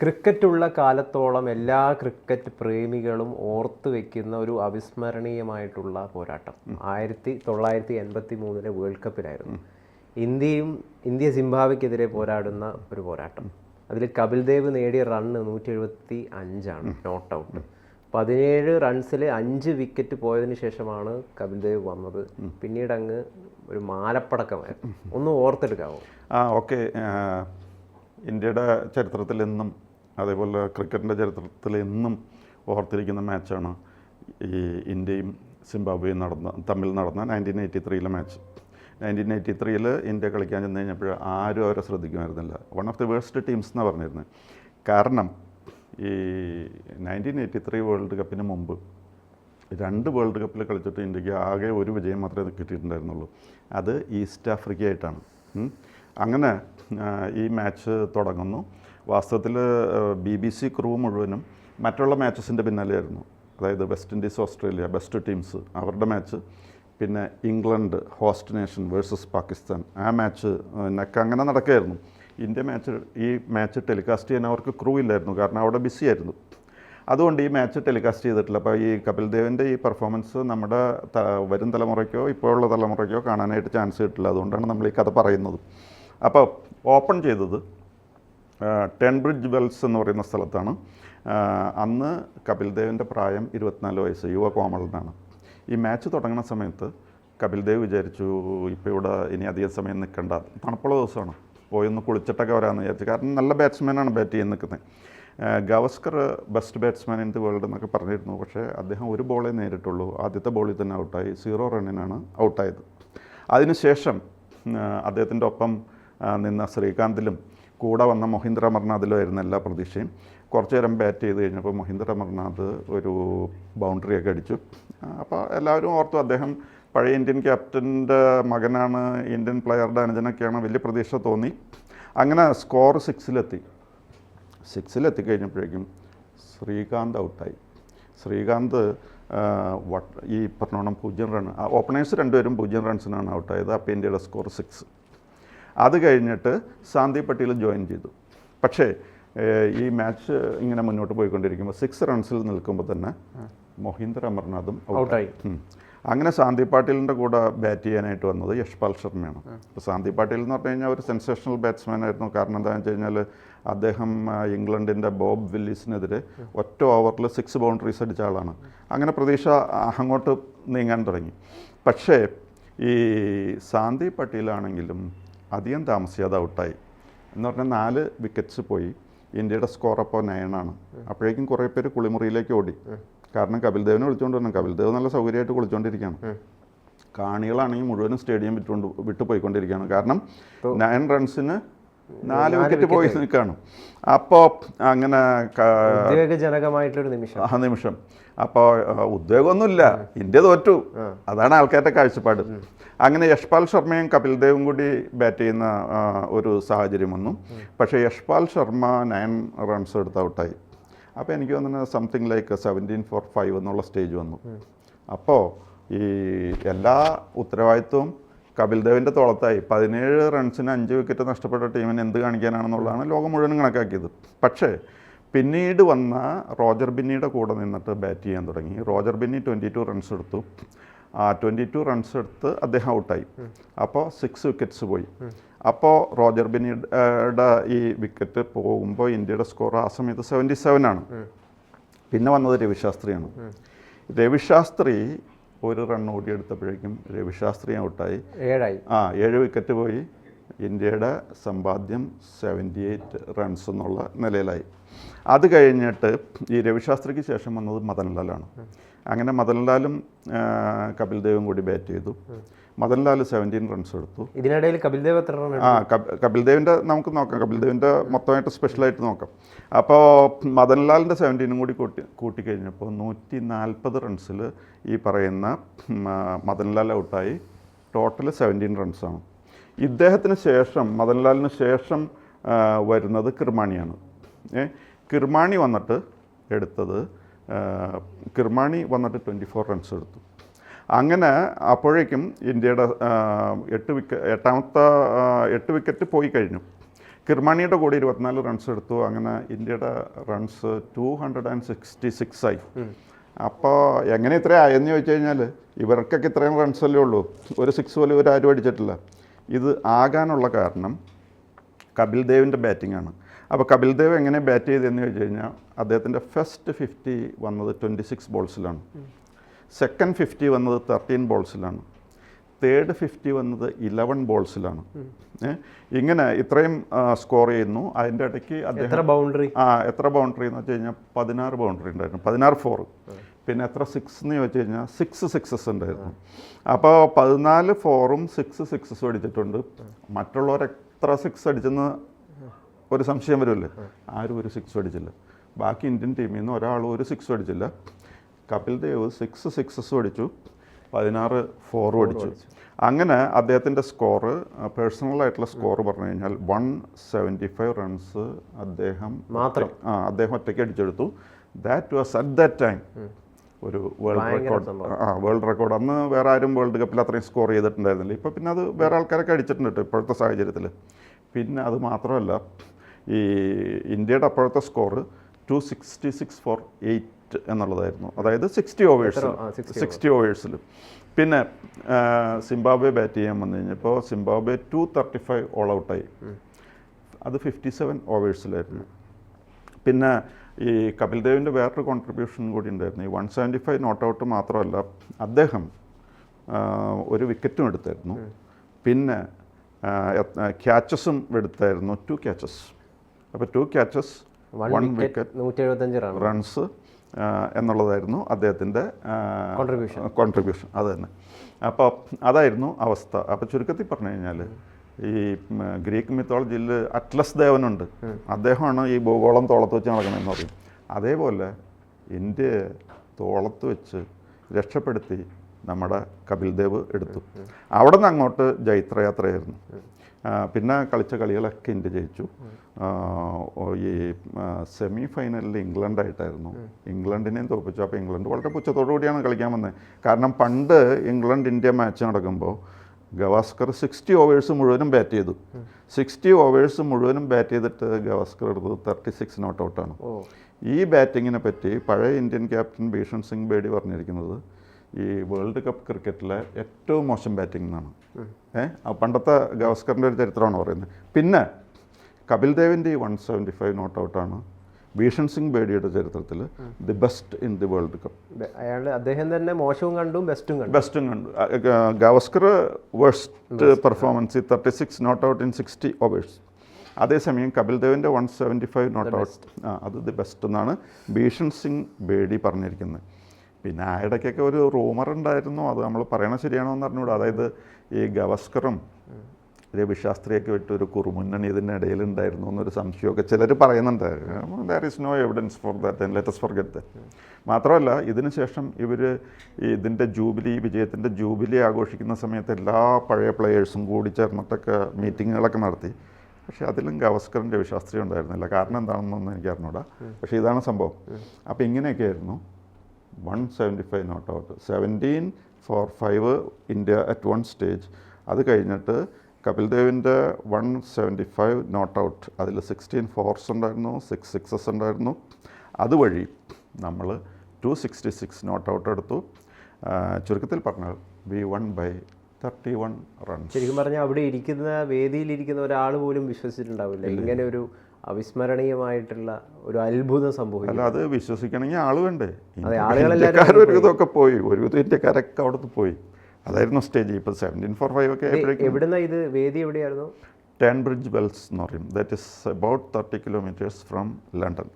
ക്രിക്കറ്റുള്ള കാലത്തോളം എല്ലാ ക്രിക്കറ്റ് പ്രേമികളും ഓർത്തു വെക്കുന്ന ഒരു അവിസ്മരണീയമായിട്ടുള്ള പോരാട്ടം. ആയിരത്തി തൊള്ളായിരത്തി എൺപത്തി മൂന്നിലെ വേൾഡ് കപ്പിലായിരുന്നു. ഇന്ത്യയും ഇന്ത്യ സിംബാബ്വെക്കെതിരെ പോരാടുന്ന ഒരു പോരാട്ടം. അതിൽ കപിൽ ദേവ് നേടിയ റണ്ണ് നൂറ്റി എഴുപത്തി അഞ്ചാണ് നോട്ട് ഔട്ട് പതിനേഴ് റൺസിൽ അഞ്ച് വിക്കറ്റ് പോയതിന് ശേഷമാണ് കപിൽ ദേവ് വന്നത്. പിന്നീട് അങ്ങ് ഒരു മാലപ്പടക്കമായിരുന്നു ഒന്ന് ഓർത്തെടുക്കാവോ? ആ ഓക്കെ. ഇന്ത്യയുടെ ചരിത്രത്തിൽ എന്നും അതേപോലെ ക്രിക്കറ്റിന്റെ ചരിത്രത്തിൽ എന്നും ഓർത്തിരിക്കുന്ന മാച്ചാണ് ഈ ഇന്ത്യയും സിംബാബ്വേയും നടന്ന തമ്മിൽ നടന്ന നയന്റീൻ എയ്റ്റി ത്രീയിലെ മാച്ച്. നയന്റീൻ എയ്റ്റി ത്രീയിൽ ഇന്ത്യ കളിക്കാൻ ചെന്ന് കഴിഞ്ഞപ്പോൾ ആരും അവരെ ശ്രദ്ധിക്കുമായിരുന്നില്ല. One of the worst teams എന്നാണ് പറഞ്ഞിരുന്നത് കാരണം ഈ നയന്റീൻ എയ്റ്റി ത്രീ വേൾഡ് കപ്പിന് മുമ്പ് രണ്ട് വേൾഡ് കപ്പിൽ കളിച്ചിട്ട് ഇന്ത്യയ്ക്ക് ആകെ ഒരു വിജയം മാത്രമേ കിട്ടിയിട്ടുണ്ടായിരുന്നുള്ളൂ. അത് ഈസ്റ്റ് ആഫ്രിക്കയായിട്ടാണ്. അങ്ങനെ ഈ മാച്ച് തുടങ്ങുന്നു. വാസ്തവത്തിൽ ബി ബി സി ക്രൂ മുഴുവനും മറ്റുള്ള മാച്ചസിന്റെ പിന്നാലെയായിരുന്നു. അതായത് West Indies Australia best teams അവരുടെ മാച്ച് പിന്നെ England host nation versus Pakistan ആ മാച്ച് നെക്ക് അങ്ങനെ നടക്കുകയായിരുന്നു ഇന്ത്യ മാച്ച് ഈ മാച്ച് ടെലികാസ്റ്റ് ചെയ്യാൻ അവർക്ക് ക്രൂ ഇല്ലായിരുന്നു. കാരണം അവിടെ ബിസി ആയിരുന്നു. അതുകൊണ്ട് ഈ മാച്ച് ടെലികാസ്റ്റ് ചെയ്തിട്ടില്ല. അപ്പോൾ ഈ കപിൽ ദേവിന്റെ ഈ പെർഫോമൻസ് നമ്മുടെ വരും തലമുറയ്ക്കോ ഇപ്പോഴുള്ള തലമുറയ്ക്കോ കാണാനായിട്ട് ചാൻസ് കിട്ടില്ല. അതുകൊണ്ടാണ് നമ്മൾ ഈ കഥ പറയുന്നത്. അപ്പോൾ ഓപ്പൺ ചെയ്തത് ടെൻബ്രിഡ്ജ് വെൽസ് എന്ന് പറയുന്ന സ്ഥലത്താണ്. അന്ന് കപിൽ ദേവിന്റെ പ്രായം ഇരുപത്തിനാല് വയസ്സ് യുവ കോമളനാണ്. ഈ മാച്ച് തുടങ്ങുന്ന സമയത്ത് കപിൽ ദേവ് വിചാരിച്ചു ഇപ്പോൾ ഇവിടെ ഇനി അധികം സമയം നിൽക്കേണ്ട. തണുപ്പുള്ള ദിവസമാണ്. പോയി ഒന്ന് കുളിച്ചിട്ടൊക്കെ വരാമെന്ന് വിചാരിച്ചു. കാരണം നല്ല ബാറ്റ്സ്മാനാണ് ബാറ്റ് ചെയ്യാൻ നിൽക്കുന്നത്. Gavaskar best batsman in the world എന്നൊക്കെ പറഞ്ഞിരുന്നു. പക്ഷേ അദ്ദേഹം ഒരു ബോളേ നേരിട്ടുള്ളൂ. ആദ്യത്തെ ബോളിൽ തന്നെ ഔട്ടായി. സീറോ റണ്ണിനാണ് ഔട്ടായത്. അതിനുശേഷം അദ്ദേഹത്തിന്റെ ഒപ്പം നിന്ന ശ്രീകാന്തിലും കൂടെ വന്ന മൊഹീന്ദ്ര അമർനാഥിലും ആയിരുന്നു എല്ലാ പ്രതീക്ഷയും. കുറച്ച് നേരം ബാറ്റ് ചെയ്ത് കഴിഞ്ഞപ്പോൾ മൊഹീന്ദ്ര അമർനാഥ് ഒരു ബൗണ്ടറിയൊക്കെ അടിച്ചു. അപ്പോൾ എല്ലാവരും ഓർത്തു അദ്ദേഹം പഴയ ഇന്ത്യൻ ക്യാപ്റ്റന്റെ മകനാണ് ഇന്ത്യൻ പ്ലെയറുടെ അനുജനൊക്കെയാണ് വലിയ പ്രതീക്ഷ തോന്നി. അങ്ങനെ സ്കോർ സിക്സിലെത്തി സിക്സിലെത്തി കഴിഞ്ഞപ്പോഴേക്കും ശ്രീകാന്ത് ഔട്ടായി ശ്രീകാന്ത് ഈ പറഞ്ഞോണം പൂജ്യം റൺ ഓപ്പണേഴ്സ് രണ്ടുപേരും പൂജ്യം റൺസിനാണ് ഔട്ടായത് അപ്പോൾ ഇന്ത്യയുടെ സ്കോർ സിക്സ് അത് കഴിഞ്ഞിട്ട് സാന്ദീപ് പട്ടീൽ ജോയിൻ ചെയ്തു. പക്ഷേ ഈ മാച്ച് ഇങ്ങനെ മുന്നോട്ട് പോയിക്കൊണ്ടിരിക്കുമ്പോൾ സിക്സ് റൺസിൽ നിൽക്കുമ്പോൾ തന്നെ മൊഹീന്ദർ അമർനാഥും. ഔട്ടായി അങ്ങനെ സാന്ദീപ് പാട്ടീലിന്റെ കൂടെ ബാറ്റ് ചെയ്യാനായിട്ട് വന്നത് യശ്പാൽ ശർമ്മയാണ്. അപ്പോൾ സാന്ദീപ് പാട്ടീൽ എന്ന് പറഞ്ഞു കഴിഞ്ഞാൽ ഒരു സെൻസേഷണൽ ബാറ്റ്സ്മാൻ ആയിരുന്നു. കാരണം എന്താണെന്ന് വെച്ച് കഴിഞ്ഞാൽ അദ്ദേഹം ഇംഗ്ലണ്ടിന്റെ ബോബ് വില്ലീസിനെതിരെ ഒറ്റ ഓവറിൽ സിക്സ് ബൗണ്ടറീസ് അടിച്ച ആളാണ്. അങ്ങനെ പ്രതീക്ഷ അങ്ങോട്ട് നീങ്ങാൻ തുടങ്ങി. പക്ഷേ ഈ സാന്ദീപ് പട്ടീലാണെങ്കിലും അധികം താമസിയാതെ ഔട്ടായി. എന്ന് പറഞ്ഞാൽ നാല് വിക്കറ്റ്സ് പോയി. ഇന്ത്യയുടെ സ്കോർ അപ്പോൾ നയനാണ് അപ്പോഴേക്കും കുറേ പേര് കുളിമുറിയിലേക്ക് ഓടി. കാരണം കപിൽ ദേവിനെ വിളിച്ചുകൊണ്ട് വരണം. കപിൽ ദേവ് നല്ല സൗകര്യമായിട്ട് കുളിച്ചുകൊണ്ടിരിക്കുകയാണ് കാണികളാണെങ്കിൽ മുഴുവനും സ്റ്റേഡിയം വിട്ടുകൊണ്ട് വിട്ടു പോയിക്കൊണ്ടിരിക്കുകയാണ് കാരണം നയൻ റൺസിന് നാല് വിക്കറ്റ് പോയി നിൽക്കുകയാണ് അപ്പോൾ അങ്ങനെ ഉദ്വേഗജനകമായിട്ടൊരു നിമിഷം. ആ നിമിഷം. അപ്പോൾ ഉദ്വേഗമൊന്നുമില്ല ഇന്ത്യ തോറ്റു. അതാണ് ആൾക്കാരുടെ കാഴ്ചപ്പാട്. അങ്ങനെ യശ്പാൽ ശർമ്മയും കപിൽ ദേവും കൂടി ബാറ്റ് ചെയ്യുന്ന ഒരു സാഹചര്യം വന്നു. പക്ഷേ യശ്പാൽ ശർമ്മ നയൻ റൺസ് എടുത്ത് ഔട്ടായി അപ്പോൾ എനിക്ക് തോന്നുന്നത് something like seventeen for five എന്നുള്ള സ്റ്റേജ് വന്നു. അപ്പോൾ ഈ എല്ലാ ഉത്തരവാദിത്വവും കപിൽ ദേവിന്റെ തോളത്തായി. പതിനേഴ് റൺസിന് അഞ്ച് വിക്കറ്റ് നഷ്ടപ്പെട്ട ടീമിന് എന്ത് കാണിക്കാനാണെന്നുള്ളതാണ് ലോകം മുഴുവനും കണക്കാക്കിയത്. പക്ഷേ പിന്നീട് വന്ന റോജർ ബിന്നിയുടെ കൂടെ നിന്നിട്ട് ബാറ്റ് ചെയ്യാൻ തുടങ്ങി. Roger Binny twenty two runs എടുത്തു. ആ ട്വന്റി ടു റൺസ് എടുത്ത് അദ്ദേഹം ഔട്ടായി അപ്പോൾ സിക്സ് വിക്കറ്റ്സ് പോയി. അപ്പോൾ റോജർ ബിന്നിയുടെ ഈ വിക്കറ്റ് പോകുമ്പോൾ ഇന്ത്യയുടെ സ്കോർ ആ സമയത്ത് സെവന്റി സെവൻ ആണ്. പിന്നെ വന്നത് രവിശാസ്ത്രിയാണ്. രവിശാസ്ത്രി ഒരു റൺ ഓടിയെടുത്തപ്പോഴേക്കും രവിശാസ്ത്രി ഔട്ടായി ഏഴായി. ആ ഏഴ് വിക്കറ്റ് പോയി. ഇന്ത്യയുടെ സമ്പാദ്യം സെവന്റി എയ്റ്റ് റൺസ് എന്നുള്ള നിലയിലായി. അത് കഴിഞ്ഞിട്ട് ഈ രവിശാസ്ത്രിക്ക് ശേഷം വന്നത് മദൻലാലാണ്. അങ്ങനെ മദൻലാലും കപിൽ ദേവും കൂടി ബാറ്റ് ചെയ്തു. മദൻലാൽ സെവന്റീൻ റൺസ് എടുത്തു. ഇതിനിടയിൽ കപിൽ ദേവ് എത്ര റൺ ആ കപിൽദേവിന്റെ കപിൽ ദേവിന്റെ നമുക്ക് നോക്കാം. കപിൽ ദേവിന്റെ മൊത്തമായിട്ട് സ്പെഷ്യലായിട്ട് നോക്കാം. അപ്പോൾ മദൻലാലിന്റെ സെവന്റീനും കൂടി കൂട്ടി കൂട്ടിക്കഴിഞ്ഞപ്പോൾ നൂറ്റി നാൽപ്പത് റൺസിൽ ഈ പറയുന്ന മദൻലാൽ ഔട്ടായി ടോട്ടൽ സെവന്റീൻ റൺസാണ് ഇദ്ദേഹത്തിന് ശേഷം മദൻലാലിന് ശേഷം വരുന്നത് കിർമാണിയാണ്. ഏ കിർമാണി വന്നിട്ട് എടുത്തത് കിർമാണി വന്നിട്ട് ട്വന്റി ഫോർ റൺസ് എടുത്തു. അങ്ങനെ അപ്പോഴേക്കും ഇന്ത്യയുടെ എട്ട് വിക്ക എട്ടാമത്തെ എട്ട് വിക്കറ്റ് പോയി കഴിഞ്ഞു. കിർമാണിയുടെ കൂടെ ഇരുപത്തിനാല് റൺസ് എടുത്തു. അങ്ങനെ ഇന്ത്യയുടെ runs two hundred and sixty six ആയി അപ്പോൾ എങ്ങനെ ഇത്ര ആയെന്ന് ചോദിച്ചു കഴിഞ്ഞാൽ ഇവർക്കൊക്കെ ഇത്രയും റൺസ് അല്ലേ ഉള്ളൂ. ഒരു സിക്സ് പോലും ഒരു ആരും അടിച്ചിട്ടില്ല. ഇത് ആകാനുള്ള കാരണം കപിൽ ദേവിന്റെ ബാറ്റിംഗ് ആണ്. അപ്പോൾ കപിൽ ദേവ് എങ്ങനെ ബാറ്റ് ചെയ്തതെന്ന് ചോദിച്ചു കഴിഞ്ഞാൽ അദ്ദേഹത്തിന്റെ ഫസ്റ്റ് ഫിഫ്റ്റി വന്നത് ട്വന്റി സിക്സ് ബോൾസിലാണ് സെക്കൻഡ് ഫിഫ്റ്റി വന്നത് തേർട്ടീൻ ബോൾസിലാണ് തേർഡ് ഫിഫ്റ്റി വന്നത് ഇലവൻ ബോൾസിലാണ്? ഇങ്ങനെ ഇത്രയും സ്കോർ ചെയ്യുന്നു. അതിന്റെ ഇടയ്ക്ക് അദ്ദേഹം ബൗണ്ടറി ആ എത്ര ബൗണ്ടറി എന്ന് വെച്ച് കഴിഞ്ഞാൽ പതിനാറ് ബൗണ്ടറി ഉണ്ടായിരുന്നു. പതിനാറ് ഫോർ പിന്നെ എത്ര സിക്സ് എന്ന് ചോദിച്ചു കഴിഞ്ഞാൽ സിക്സ് സിക്സസ് ഉണ്ടായിരുന്നു. അപ്പോൾ പതിനാല് ഫോറും സിക്സ് സിക്സസും അടിച്ചിട്ടുണ്ട്. മറ്റുള്ളവർ എത്ര സിക്സ് അടിച്ചെന്ന് ഒരു സംശയം വരുമല്ലേ? ആരും ഒരു സിക്സ് അടിച്ചില്ല. ബാക്കി ഇന്ത്യൻ ടീമിൽ നിന്ന് ഒരാളും ഒരു സിക്സ് അടിച്ചില്ല. കപിൽ ദേവ് സിക്സ് സിക്സസ് അടിച്ചു പതിനാറ് ഫോറും അടിച്ചു അങ്ങനെ അദ്ദേഹത്തിന്റെ സ്കോറ് പേഴ്സണലായിട്ടുള്ള സ്കോർ പറഞ്ഞു കഴിഞ്ഞാൽ വൺ സെവന്റി ഫൈവ് റൺസ് അദ്ദേഹം മാത്രം. ആ അദ്ദേഹം ഒറ്റയ്ക്ക് അടിച്ചെടുത്തു. That was at that time ഒരു വേൾഡ് റെക്കോർഡ് ആ വേൾഡ് റെക്കോർഡ് അന്ന് വേറെ ആരും വേൾഡ് കപ്പിൽ അത്രയും സ്കോർ ചെയ്തിട്ടുണ്ടായിരുന്നില്ല. ഇപ്പോൾ പിന്നെ അത് വേറെ ആൾക്കാരൊക്കെ അടിച്ചിട്ടുണ്ട് ഇപ്പോഴത്തെ സാഹചര്യത്തിൽ പിന്നെ അത് മാത്രമല്ല ഈ ഇന്ത്യയുടെ അപ്പോഴത്തെ score two sixty six for eight എന്നുള്ളതായിരുന്നു. അതായത് സിക്സ്റ്റി ഓവേഴ്സിൽ 60 സിക്സ്റ്റി ഓവേഴ്സിൽ പിന്നെ സിംബാബെ സിംബാബ്വെ ബാറ്റ് ചെയ്യാൻ വന്നു കഴിഞ്ഞപ്പോൾ Zimbabwe two thirty five all ഔട്ടായി അത് ഫിഫ്റ്റി സെവൻ ഓവേഴ്സിലായിരുന്നു പിന്നെ ഈ കപിൽ ദേവിന്റെ വേറൊരു കോൺട്രിബ്യൂഷൻ കൂടി ഉണ്ടായിരുന്നു. ഈ one seventy five not out മാത്രമല്ല അദ്ദേഹം ഒരു വിക്കറ്റും എടുത്തായിരുന്നു. പിന്നെ ക്യാച്ചസും എടുത്തായിരുന്നു. ടു ക്യാച്ചസ് അപ്പോൾ ടു ക്യാച്ചസ് വൺ വിക്കറ്റ് നൂറ്റി റൺസ് എന്നുള്ളതായിരുന്നു അദ്ദേഹത്തിന്റെ കോൺട്രിബ്യൂഷൻ കോൺട്രിബ്യൂഷൻ അത് തന്നെ. അപ്പോൾ അതായിരുന്നു അവസ്ഥ. അപ്പോൾ ചുരുക്കത്തിൽ പറഞ്ഞു കഴിഞ്ഞാൽ ഈ ഗ്രീക്ക് മിത്തോളജിയിൽ അറ്റ്ലസ് ദേവനുണ്ട്. അദ്ദേഹമാണ് ഈ ഭൂഗോളം തോളത്ത് വെച്ച് നടക്കണമെന്ന് പറയും. അതേപോലെ ഇന്ത്യ തോളത്ത് വെച്ച് രക്ഷപ്പെടുത്തി നമ്മുടെ കപിൽദേവ് എടുത്തു. അവിടെ നിന്ന് അങ്ങോട്ട് ജൈത്രയാത്രയായിരുന്നു. പിന്നെ കളിച്ച കളികളൊക്കെ ഇന്ത്യ ജയിച്ചു. ഈ സെമി ഫൈനലിൽ ഇംഗ്ലണ്ടായിട്ടായിരുന്നു ഇംഗ്ലണ്ടിനെയും തോൽപ്പിച്ചു അപ്പോൾ ഇംഗ്ലണ്ട് വളരെ പുച്ഛത്തോടു കൂടിയാണ് കളിക്കാൻ വന്നത് കാരണം പണ്ട് ഇംഗ്ലണ്ട് ഇന്ത്യ മാച്ച് നടക്കുമ്പോൾ ഗവാസ്കർ സിക്സ്റ്റി ഓവേഴ്സ് മുഴുവനും ബാറ്റ് ചെയ്തു. സിക്സ്റ്റി ഓവേഴ്സ് മുഴുവനും ബാറ്റ് ചെയ്തിട്ട് ഗവാസ്കർ എടുത്തത് തേർട്ടി സിക്സ് നോട്ട് ഔട്ടാണ് ഈ ബാറ്റിങ്ങിനെ പറ്റി പഴയ ഇന്ത്യൻ ക്യാപ്റ്റൻ ഭീഷൺ സിംഗ് ബേഡി പറഞ്ഞിരിക്കുന്നത് ഈ വേൾഡ് കപ്പ് ക്രിക്കറ്റിലെ ഏറ്റവും മോശം ബാറ്റിംഗ് എന്നാണ്. ഏഹ് പണ്ടത്തെ ഗവസ്കറിന്റെ ഒരു ചരിത്രമാണ് പറയുന്നത്. പിന്നെ കപിൽ ദേവിന്റെ ഈ വൺ സെവന്റി ഫൈവ് നോട്ട് ഔട്ടാണ് ഭീഷൺ സിംഗ് ബേഡിയുടെ ചരിത്രത്തിൽ the best in the world cup. അയാൾ അദ്ദേഹം തന്നെ മോശവും കണ്ടു ബെസ്റ്റും കണ്ടു. ബെസ്റ്റും കണ്ടു. Gavaskar worst performance thirty six not out in sixty overs അതേസമയം Kapil ദേവിന്റെ one seventy five not out ആ അത് ദി ബെസ്റ്റ് എന്നാണ് ഭീഷൺ സിംഗ് ബേഡി പറഞ്ഞിരിക്കുന്നത്. പിന്നെ ആ ഇടയ്ക്കൊക്കെ ഒരു റൂമർ ഉണ്ടായിരുന്നു. അത് നമ്മൾ പറയണത് ശരിയാണോ എന്ന് അറിഞ്ഞൂടാ അതായത് ഈ ഗവസ്കറും രവിശാസ്ത്രിയൊക്കെ വിട്ട് ഒരു കുറുമുന്നണി ഇതിന്റെ ഇടയിൽ ഉണ്ടായിരുന്നു എന്നൊരു സംശയമൊക്കെ ചിലർ പറയുന്നുണ്ട്. There is no evidence for that let's forget മാത്രമല്ല ഇതിന് ശേഷം ഇവർ ഇതിന്റെ ജൂബിലി വിജയത്തിന്റെ ജൂബിലി ആഘോഷിക്കുന്ന സമയത്ത് എല്ലാ പഴയ പ്ലെയേഴ്സും കൂടി ചേർന്നിട്ടൊക്കെ മീറ്റിങ്ങുകളൊക്കെ നടത്തി. പക്ഷേ അതിലും ഗവസ്കറിന്റെ വിശാസ്ത്രീയം ഉണ്ടായിരുന്നില്ല. കാരണം എന്താണെന്നൊന്നും എനിക്ക് അറിഞ്ഞൂടാ പക്ഷേ ഇതാണ് സംഭവം. അപ്പോൾ ഇങ്ങനെയൊക്കെയായിരുന്നു. One seventy five not out seventeen for five India at one stage അത് കഴിഞ്ഞിട്ട് Kapil ദേവിന്റെ one seventy five not out അതിൽ സിക്സ്റ്റീൻ ഫോർസ് ഉണ്ടായിരുന്നു സിക്സ് സിക്സസ് ഉണ്ടായിരുന്നു. അതുവഴി നമ്മൾ two sixty six not out എടുത്തു. ചുരുക്കത്തിൽ പറഞ്ഞാൽ we won by thirty one runs ശരിക്കും പറഞ്ഞാൽ അവിടെ ഇരിക്കുന്ന വേദിയിലിരിക്കുന്ന ഒരാൾ പോലും വിശ്വസിച്ചിട്ടുണ്ടാവില്ല. ഇങ്ങനെ ഒരു അവിസ്മരണീയമായിട്ടുള്ള ഒരു അത്ഭുതം സംഭവിക്കും. അല്ല അത് വിശ്വസിക്കണമെങ്കിൽ ആൾ വേണ്ടേ ഇന്ത്യക്കാർ ഒരു വിധമൊക്കെ പോയി. ഒരുവിധം ഇന്ത്യക്കാരൊക്കെ അവിടുത്തെ പോയി. അതായിരുന്നു സ്റ്റേജ്. ഇപ്പോൾ സെവന്റീൻ ഫോർ ഫൈവ് ഒക്കെ എവിടെ എവിടുന്ന ഇത്? വേദി എവിടെയായിരുന്നു? ടേൺ ബ്രിഡ്ജ് ബെൽസ് എന്ന് പറയും. That is about thirty kilometres from London